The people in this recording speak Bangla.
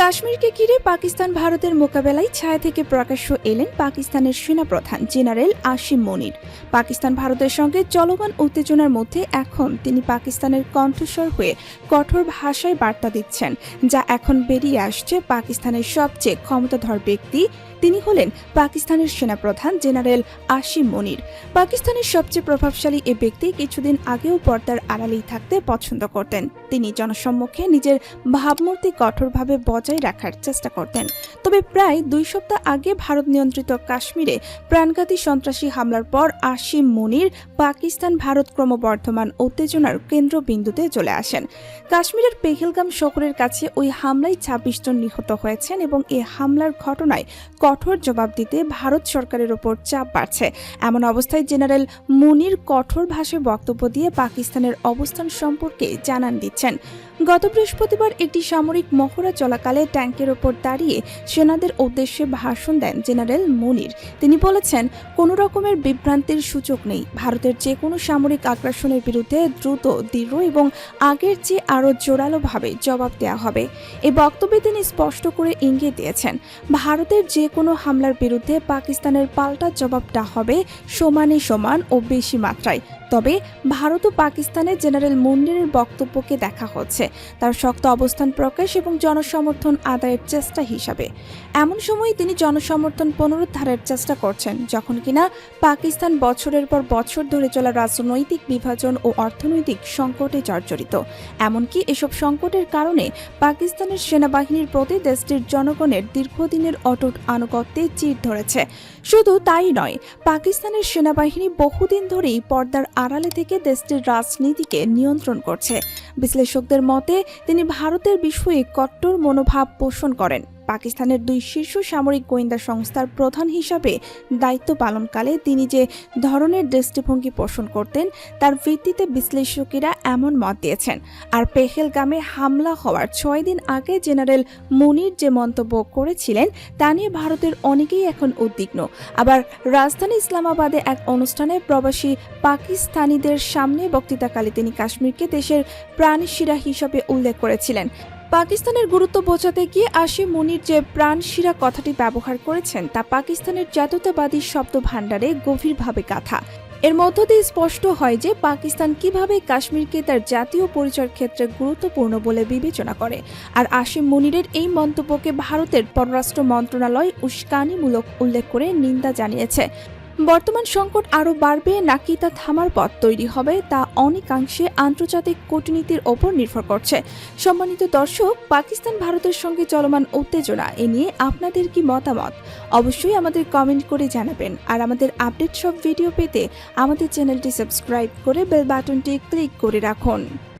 কাশ্মীরকে ঘিরে পাকিস্তান ভারতের মোকাবেলায় ছায়া থেকে প্রকাশ্য এলেন পাকিস্তানের সেনাপ্রধান জেনারেল আসিম মনির। পাকিস্তান ভারতের সঙ্গে চলমান উত্তেজনার মধ্যে এখন তিনি পাকিস্তানের কণ্ঠস্বর হয়ে কঠোর ভাষায় বার্তা দিচ্ছেন, যা এখন বেরিয়ে আসছে পাকিস্তানের সবচেয়ে ক্ষমতাধর ব্যক্তি। তিনি হলেন পাকিস্তানের সেনাপ্রধান জেনারেল আসিম মনির। পাকিস্তানের সবচেয়ে প্রভাবশালী এ ব্যক্তি কিছুদিন আগেও পর্দার আড়ালেই থাকতে পছন্দ করতেন। তিনি জনসম্মুখে নিজের ভাবমূর্তি কঠোরভাবে বজায় রাখার চেষ্টা করতেন। তবে প্রায় দুই সপ্তাহ আগে ভারত নিয়ন্ত্রিত কাশ্মীরে প্রাণঘাতী সন্ত্রাসী হামলার পর আসিম মনির পাকিস্তান ভারত ক্রমবর্ধমান উত্তেজনার কেন্দ্রবিন্দুতে চলে আসেন। কাশ্মীরের পেহেলগাম শহরের কাছে ওই হামলায় ছাব্বিশ জন নিহত হয়েছেন এবং এ হামলার ঘটনায় কঠোর জবাব দিতে ভারত সরকারের ওপর চাপ বাড়ছে। এমন অবস্থায় জেনারেল মুনির কঠোর ভাষায় বক্তব্য দিয়ে পাকিস্তানের অবস্থান সম্পর্কে জানান দিচ্ছেন। গত বৃহস্পতিবার একটি সামরিক মহড়া চলাকালে ট্যাঙ্কের ওপর দাঁড়িয়ে সেনাদের উদ্দেশ্যে ভাষণ দেন জেনারেল মনির। তিনি বলেছেন, কোনো রকমের বিভ্রান্তির সূচক নেই। ভারতের যে কোনো সামরিক আগ্রাসনের বিরুদ্ধে দ্রুত, দৃঢ় এবং আগের চেয়ে আরও জোরালোভাবে জবাব দেওয়া হবে। এই বক্তব্যে তিনি স্পষ্ট করে ইঙ্গিত দিয়েছেন, ভারতের যে কোনো হামলার বিরুদ্ধে পাকিস্তানের পাল্টা জবাবটা হবে সমানে সমান ও বেশি মাত্রায়। তবে ভারত ও পাকিস্তানের জেনারেল মুন্ডিরের বক্তব্যকে দেখা হচ্ছে। তার শক্ত অবস্থান প্রকাশ এবং জনসমর্থন আদায়ের চেষ্টা হিসাবে। এমন সময় তিনি জনসমর্থন পুনরুদ্ধারের চেষ্টা করছেন, যখন কিনা পাকিস্তান বছরের পর বছর ধরে চলা রাজনৈতিক বিভাজন ও অর্থনৈতিক সংকটে জর্জরিত। এমনকি এসব সংকটের কারণে পাকিস্তানের সেনাবাহিনীর প্রতি দেশটির জনগণের দীর্ঘদিনের অটুট আনুগত্যে চির ধরেছে। শুধু তাই নয়, পাকিস্তানের সেনাবাহিনী বহুদিন ধরেই পর্দার আড়ালে থেকে দেশটির রাজনীতিকে নিয়ন্ত্রণ করছে। বিশ্লেষকদের মতে, তিনি ভারতের বিষয়ে কট্টর মনোভাব পোষণ করেন। পাকিস্তানের দুই শীর্ষ সামরিক গোয়েন্দা সংস্থার প্রধান হিসাবে দায়িত্ব পালনকালে তিনি যে ধরনের দৃষ্টিভঙ্গি পোষণ করতেন, তার ভিত্তিতে বিশ্লেষকেরা এমন মত দিয়েছেন। আর পেহেলগামে হামলা হওয়ার ছয় দিন আগে জেনারেল মুনির যে মন্তব্য করেছিলেন, তা নিয়ে ভারতের অনেকেই এখন উদ্বিগ্ন। আবার রাজধানী ইসলামাবাদে এক অনুষ্ঠানে প্রবাসী পাকিস্তানিদের সামনে বক্তৃতাকালে তিনি কাশ্মীরকে দেশের প্রাণশিরা হিসাবে উল্লেখ করেছিলেন। পাকিস্তানের গুরুত্ব বোঝাতে গিয়ে আসিম মুনির যে প্রাণশিরা কথাটি ব্যবহার করেছেন, তা পাকিস্তানের জাতীয়তাবাদী শব্দ ভাণ্ডারে গভীরভাবে গাথা। এর মধ্য দিয়ে স্পষ্ট হয় যে পাকিস্তান কীভাবে কাশ্মীরকে তার জাতীয় পরিচয়ের ক্ষেত্রে গুরুত্বপূর্ণ বলে বিবেচনা করে। আর আসিম মুনিরের এই মন্তব্যকে ভারতের পররাষ্ট্র মন্ত্রণালয় উস্কানিমূলক উল্লেখ করে নিন্দা জানিয়েছে। বর্তমান সংকট আরও বাড়বে নাকি তা থামার পথ তৈরি হবে তা অনেকাংশে আন্তর্জাতিক কূটনীতির ওপর নির্ভর করছে। সম্মানিত দর্শক, পাকিস্তান ভারতের সঙ্গে চলমান উত্তেজনা, এ নিয়ে আপনাদের কি মতামত? অবশ্যই আমাদের কমেন্ট করে জানাবেন। আর আমাদের আপডেট সব ভিডিও পেতে আমাদের চ্যানেলটি সাবস্ক্রাইব করে বেল বাটনটি ক্লিক করে রাখুন।